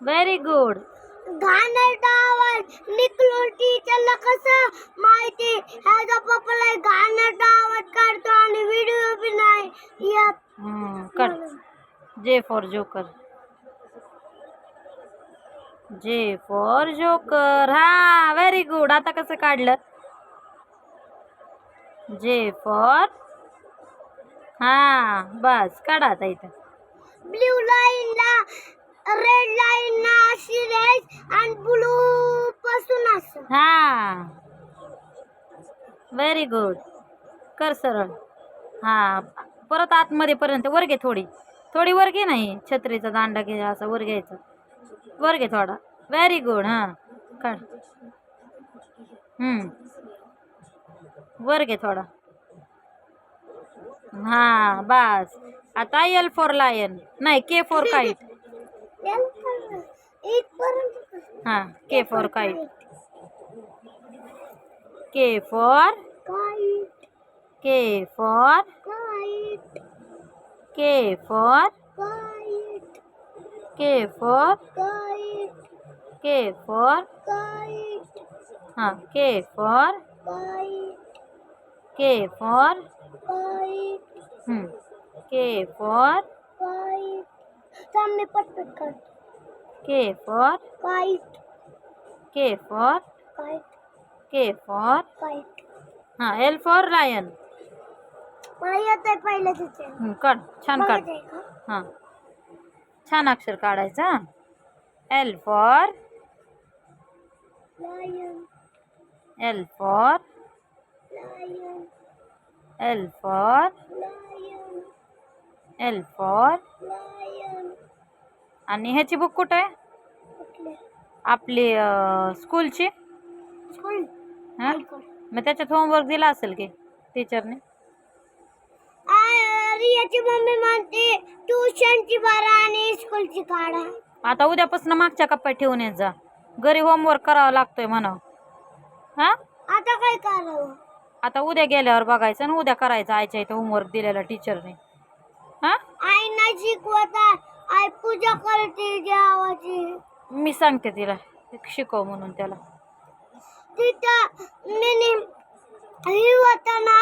Very good घाणेरडा आवाज निकलो टीचरला कसं माहिती? ह्याचा पप्पाला घाणेरडा आवाज काढतो आणि व्हिडिओ बी नाही. येत कर. J for joker J for joker हा व्हेरी गुड आता कसं काढलं? जे फॉर हा बस. काढा आता इथं. ब्ल्यू लाईनला रेड लाईनला अशी रेड आणि ब्लू पासून असं. हा. व्हेरी गुड कर सरळ. हा परत आतमध्ये पर्यंत वर घे थोडी. थोडी वर घे नाही छत्रीचा दांडा घे असा वर घ्यायचा. वर घे थोडा. व्हेरी गुड हां. काढ. वर घे थोडा. हा बस. आता एल फॉर लायन नाही के फॉर काईट हां K for kite K for kite K for kite K for kite K for kite K for kite हां K for kite K for kite hmm. K for kite सामने पटपट कर। K for kite K for kite K for kite हां L for lion मला येत आहे पहिलं तिथे हम्म, काढ छान काढ बघायचं आहे का हां। छान अक्षर काढायचं L for lion L for lion L for lion L for lion आणि ह्याची बुक कुठं? आहे आपली स्कूलची स्कूल. हां? मग त्याच्यात होमवर्क दिला असेल की टीचरने रियाची मम्मी म्हणते ट्युशनची बारा आणि स्कूलची काढा. आता उद्यापासून मागच्या कप्प्यात ठेवून येत जा. घरी होमवर्क करावा लागतोय म्हणा. हां? आता काय करावं? आता उद्या गेल्यावर बघायचं आणि उद्या करायचं. आयच्या इथं होमवर्क दिलेला टीचरने हां? आई नाही शिकवता पूजा करते देवाची मी सांगते तिला. शिकव म्हणून त्याला. तिथं होताना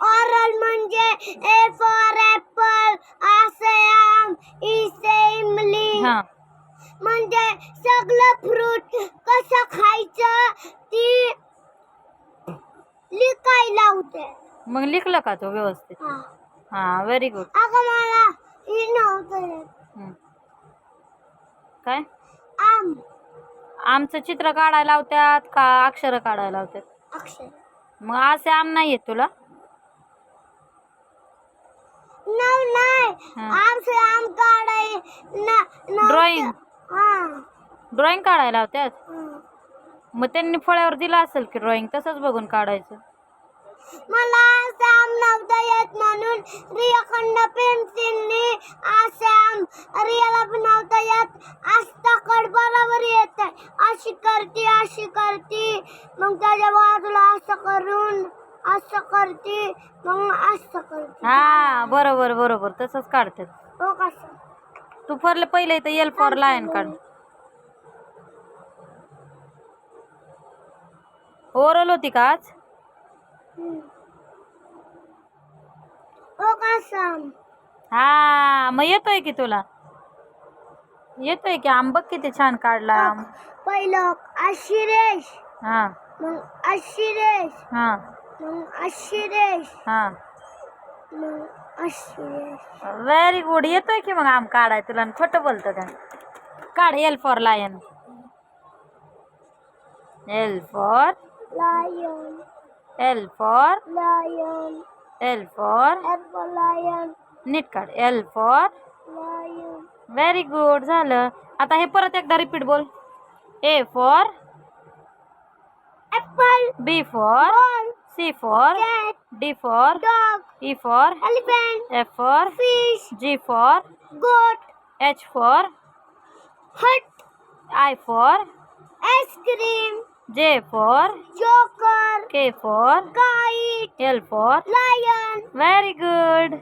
ऑरल म्हणजे ए फॉर ऍपल आम इसे इमली. हां. म्हणजे सगळं फ्रूट कसं खायचं ती लिकायला होते. मग लिखलं का तो व्यवस्थित? हा. हां व्हेरी गुड अगं मला ही नव्हतं येत. काय? आम. आमचं चित्र काढायला लावत्यात का अक्षरं काढायला अक्षर. मग असे आम नाही येत तुला? नाही. हा. आमचे आम काढाय न-. ड्रॉइंग हा. ड्रॉइंग काढायला लावत्यात? हा. मग त्यांनी फळ्यावर दिलं असेल की ड्रॉइंग तसंच बघून काढायचं. मला आसाम नव्हतं येत म्हणून करते अशी करते. मग त्याच्या बाजूला असं करून असं करते मग असं करते. हा बरोबर बरोबर. तसंच काढतात. हो कसं तू फरलं पहिले इथं एल फॉर लायन काढ. ओरल होती का आज? हो कसं हा मग येतोय की तुला? येतोय की आंब किती छान काढला आम. पहिलं अशी रेष हा. मग अशी रेष हा. मग अशी रेष हा. मग अशी रेष व्हेरी गुड येतोय की मग आम काढाय तुला? आणि खोटं बोलतं का? काढ L for lion L for lion L for lion L for apple lion नीट काढ. L for lion very good झालं. आता हे परत एकदा रिपीट बोल. A for apple B for C for D for E for elephant F for fish G for goat H for hut I for ice cream J for joker K for kite L for lion very good